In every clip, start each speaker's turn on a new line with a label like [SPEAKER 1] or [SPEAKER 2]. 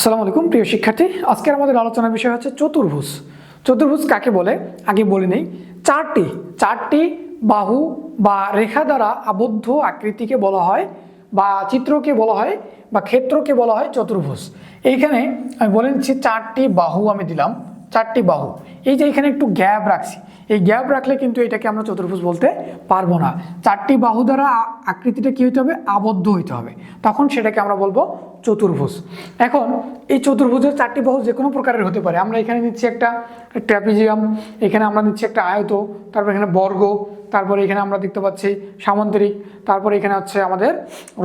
[SPEAKER 1] আসসালামু আলাইকুম, প্রিয় শিক্ষার্থী। আজকের আমাদের আলোচনার বিষয় হচ্ছে চতুর্ভুজ। চতুর্ভুজ কাকে বলে? আগে বলে নেই। চারটি চারটি বাহু বা রেখা দ্বারা আবদ্ধ আকৃতিকে বলা হয় বা চিত্রকে বলা হয় বা ক্ষেত্রকে বলা হয় চতুর্ভুজ। এইখানে আমি বলে নিচ্ছি চারটি বাহু আমি দিলাম। চারটি বাহু। এই যে এখানে একটু গ্যাপ রাখছি। এই গ্যাপ রাখলে কিন্তু এটাকে আমরা চতুর্ভুজ বলতে পারব না। চারটি বাহু দ্বারা আকৃতিটা কী হতে হবে? আবদ্ধ হইতে হবে। তখন সেটাকে আমরা বলব চতুর্ভুজ। এখন এই চতুর্ভুজের চারটি বাহু যে কোনো প্রকারের হতে পারে। আমরা এখানে নিচ্ছি একটা ট্র্যাপিজিয়াম, এখানে আমরা নিচ্ছি একটা আয়ত, তারপর এখানে বর্গ, তারপরে এখানে আমরা দেখতে পাচ্ছি সামন্তরিক, তারপরে এখানে হচ্ছে আমাদের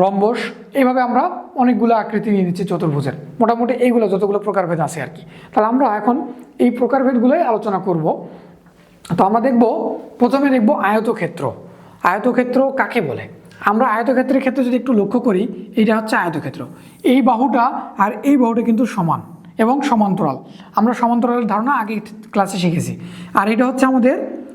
[SPEAKER 1] রম্বস। এইভাবে আমরা অনেকগুলো আকৃতি নিয়ে নিচ্ছি চতুর্ভুজের। মোটামুটি এইগুলো যতগুলো প্রকারভেদ আছে আর কি। তাহলে আমরা এখন এই প্রকারভেদগুলোই আলোচনা করব। তো আমরা দেখব, প্রথমে দেখব আয়তক্ষেত্র। আয়তক্ষেত্র কাকে বলে? আমরা আয়তক্ষেত্রের ক্ষেত্রে যদি একটু লক্ষ্য করি এটা হচ্ছে আয়তক্ষেত্র। এই বাহুটা আর এই বাহুটা কিন্তু সমান এবং সমান্তরাল। আমরা সমান্তরালের ধারণা আগে ক্লাসে শিখেছি। আর এটা হচ্ছে আমাদের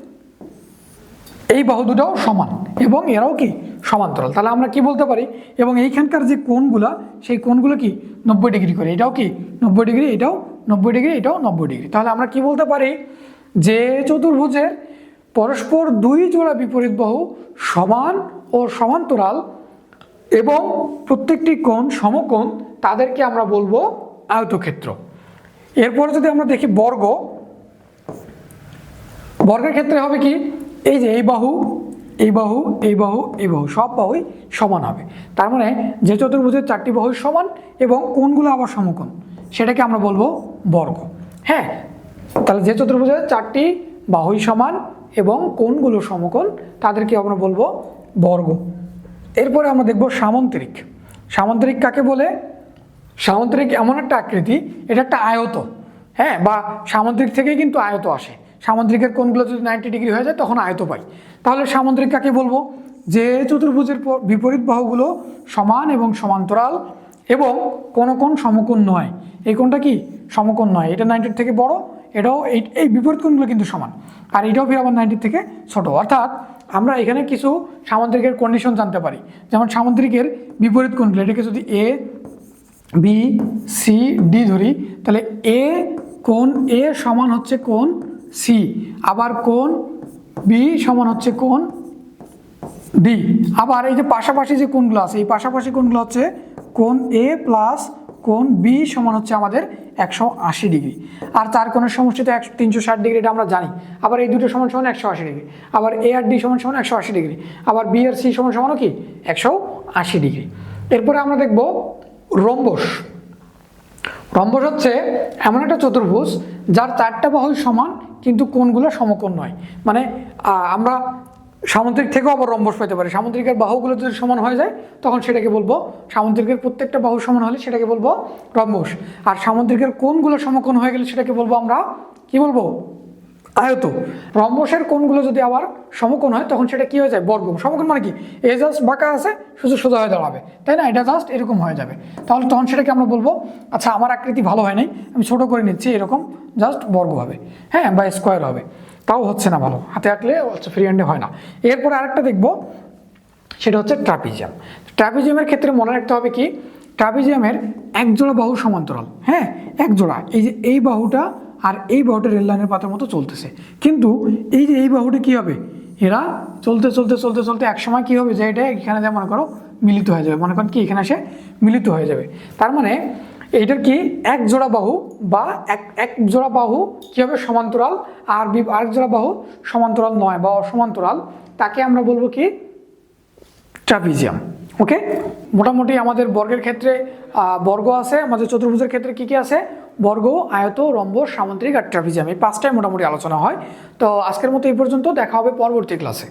[SPEAKER 1] এই বাহু দুটাও সমান এবং এরাও কি? সমান্তরাল। তাহলে আমরা কি বলতে পারি? এবং এইখানকার যে কোণগুলা, সেই কোণগুলো কি? নব্বই ডিগ্রি করে। এটাও কি? নব্বই ডিগ্রি, এটাও নব্বই ডিগ্রি, এটাও নব্বই ডিগ্রি। তাহলে আমরা কি বলতে পারি? যে চতুর্ভুজের পরস্পর দুই জোড়া বিপরীত বাহু সমান ও সমান্তরাল এবং প্রত্যেকটি কোণ সমকোণ, তাদেরকে আমরা বলব আয়তক্ষেত্র। এরপরে যদি আমরা দেখি বর্গ, বর্গের ক্ষেত্রে হবে কি? এই যে এই বাহু এই বাহু এই বাহু এই বাহু, সব বাহুই সমান হবে। তার মানে যে চতুর্ভুজের চারটি বাহুই সমান এবং কোনগুলো আবার সমকোণ, সেটাকে আমরা বলব বর্গ। হ্যাঁ তাহলে যে চতুর্ভুজের চারটি বাহুই সমান এবং কোনগুলো সমকোণ, তাদেরকে আমরা বলব বর্গ। এরপরে আমরা দেখব সামন্তরিক। সামন্তরিক কাকে বলে? সামুদ্রিক এমন একটা আকৃতি, এটা একটা আয়ত। হ্যাঁ বা সামুদ্রিক থেকেই কিন্তু আয়ত আসে। সামুদ্রিকের কোণগুলো যদি নাইনটি ডিগ্রি হয়ে যায়, তখন আয়ত পাই। তাহলে সামুদ্রিক কাকে বলব? যে চতুর্ভুজের বিপরীত বাহুগুলো সমান এবং সমান্তরাল এবং কোনো কোণ সমকোণ নয়। এই কোণটা কি? সমকোণ নয়। এটা নাইনটির থেকে বড় এটাও এই বিপরীত কোণগুলো কিন্তু সমান। আর এটাও ফির আবার নাইনটির থেকে ছোট। অর্থাৎ আমরা এখানে কিছু সামুদ্রিকের কন্ডিশন জানতে পারি। যেমন সামুদ্রিকের বিপরীত কোণগুলো এটাকে যদি এ বি সি ডি ধরি, তাহলে এ কোন এ সমান হচ্ছে কোন সি আবার কোন বি সমান হচ্ছে কোন ডি আবার এই যে পাশাপাশি যে কোনগুলো আছে, এই পাশাপাশি কোনগুলো হচ্ছে কোন এ প্লাস কোণ বি সমান হচ্ছে আমাদের একশো আশি ডিগ্রি। আর চার কোণের সমষ্টিতে একশো তিনশো ষাট ডিগ্রি, এটা আমরা জানি। আবার এই দুটো সমান সমান একশো আশি ডিগ্রি। আবার এ আর ডি সমান সমান একশো আশি ডিগ্রি। আবার বি আর সি সমান সমানও কি? একশো আশি ডিগ্রি। এরপরে আমরা দেখব রম্বস। রম্বস হচ্ছে এমন একটা চতুর্ভুজ, যার চারটা বাহুই সমান, কিন্তু কোনগুলো সমকোণ নয়। মানে আমরা সামুদ্রিক থেকেও আবার রম্বস পেতে পারি। সামুদ্রিকের বাহুগুলো যদি সমান হয়ে যায়, তখন সেটাকে বলব সামুদ্রিকের প্রত্যেকটা বাহু সমান হলে সেটাকে বলব রম্বস। আর সামুদ্রিকের কোনগুলো সমকোণ হয়ে গেলে সেটাকে বলব আমরা কি বলব? আয়ত। রম্বসের কোণগুলো যদি আবার সমকোণ হয়, তখন সেটা কি হয়ে যায়? বর্গ। সমকোণ মানে কি? এ জাস্ট বাঁকা আছে, শুধু সোজা হয়ে দাঁড়াবে। তাই না? এটা জাস্ট এরকম হয়ে যাবে। তাহলে তখন সেটাকে আমরা বলব আচ্ছা আমার আকৃতি ভালো হয় নাই, আমি ছোট করে নিচ্ছি, এরকম জাস্ট বর্গ হবে। হ্যাঁ বা স্কোয়ার হবে। তাও হচ্ছে না ভালো। হাতে আঁকলে ফ্রি হ্যান্ডে হয় না। এরপর আরেকটা দেখব, সেটা হচ্ছে ট্রাপিজিয়াম। ট্রাপিজিয়ামের ক্ষেত্রে মনে রাখতে হবে কি, ট্রাপিজিয়ামের এক জোড়া বাহু সমান্তরাল হ্যাঁ এক জোড়া এই যে এই বাহুটা আর এই বাহুটা রেল লাইনের পাতার মতো চলতেছে। কিন্তু এই যে এই বাহুটা কী হবে? এরা চলতে চলতে চলতে চলতে এক সময় কি হবে? যে এটা এখানে যা মনে করো মিলিত হয়ে যাবে। মনে করেন কি, এখানে এসে মিলিত হয়ে যাবে। তার মানে এইটার কি? এক জোড়া বাহু বা এক এক জোড়া বাহু কি হবে সমান্তরাল আর বি- আরেক জোড়া বাহু সমান্তরাল নয় বা অসমান্তরাল, তাকে আমরা বলব কি? ট্রাপিজিয়াম। ওকে? মোটামুটি আমাদের বর্গের ক্ষেত্রে বর্গ আছে, আমাদের চতুর্ভুজের ক্ষেত্রে কি কি আছে? বর্গ, আয়ত রম্ব সামুদ্রিক আর ট্রাপিজিয়াম। এই পাঁচটাই মোটামুটি আলোচনা হয়। তো আজকের মতো এই পর্যন্ত, দেখা হবে পরবর্তী ক্লাসে।